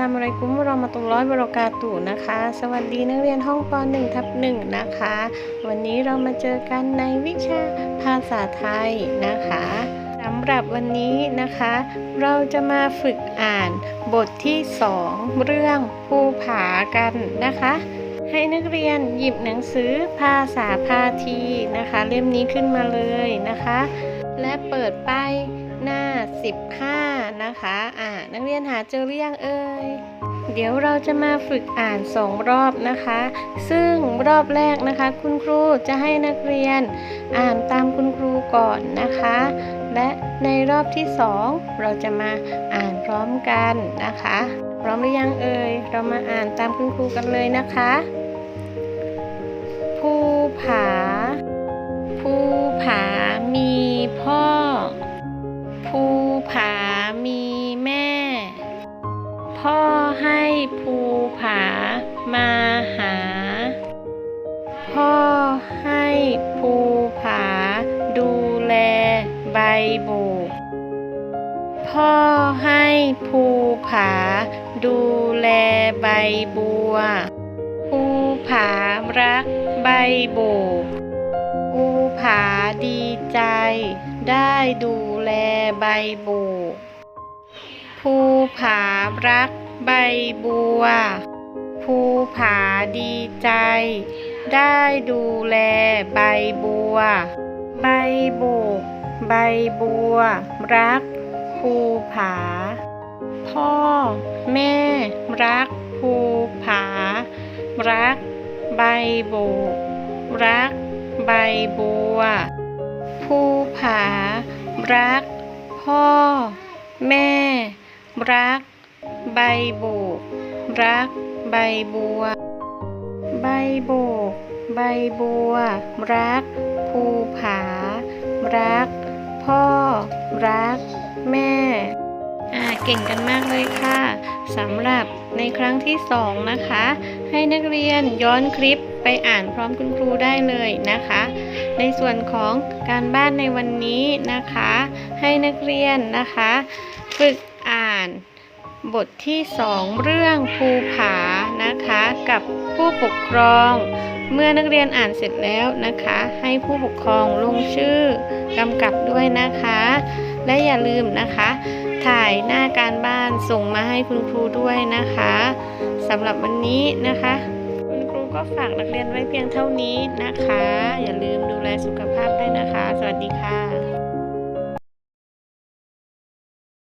ลามอะลัยกุมวะเรามะตุลลอฮิวะบราะกาตุนะคะ สวัสดีนักเรียนห้องป .1 ทับ1นะคะ วันนี้เรามาเจอกันในวิชาภาษาไทยนะคะสำหรับวันนี้นะคะ เราจะมาฝึกอ่านบทที่ 2 เรื่องภูผากันนะคะ ให้นักเรียนหยิบหนังสือภาษาพาทีนะคะ เล่มนี้ขึ้นมาเลยนะคะ และเปิดไป หน้า 15 นะคะอ่านักเรียนหาเจอหรือยังเอ่ยเดี๋ยวเราจะมาฝึกอ่านสองรอบนะคะ ซึ่งรอบแรกนะคะ คุณครูจะให้นักเรียนอ่านตามคุณครูก่อนนะคะ และในรอบที่สองเราจะมาอ่านพร้อมกันนะคะ พร้อมหรือยังเอ่ยเรามาอ่านตามคุณครูกันเลยนะคะ ภูผา ดูแลใบบุกพ่อให้ภูผา ดูแลใบบัว ภูผารักใบบุกภูผาดีใจ ได้ดูแลใบบุกภูผารักใบบัว ภูผาดีใจ ได้ดูแลใบบัว ใบบุกใบบัว รักภูผา พ่อ แม่ รักภูผา รัก ใบบุกรัก ใบบัว ภูผา รัก พ่อ แม่ รัก ใบบุกรัก ใบบัว ใบบุกใบบัว รัก ภูผา รัก พ่อ รัก แม่อ่าเก่งกันมากเลยค่ะสำหรับในครั้งที่สองนะคะ ให้นักเรียนย้อนคลิปไปอ่านพร้อมคุณครูได้เลยนะคะ ในส่วนของการบ้านในวันนี้นะคะ ให้นักเรียนนะคะ ฝึก บทที่สองเรื่องภูผานะคะกับผู้ปกครอง เมื่อนักเรียนอ่านเสร็จแล้วนะคะ ให้ผู้ปกครองลงชื่อกำกับด้วยนะคะ และอย่าลืมนะคะ ถ่ายหน้าการบ้านส่งมาให้คุณครูด้วยนะคะสำหรับวันนี้นะคะ คุณครูก็ฝากนักเรียนไว้เพียงเท่านี้นะคะ อย่าลืมดูแลสุขภาพด้วยนะคะ สวัสดีค่ะ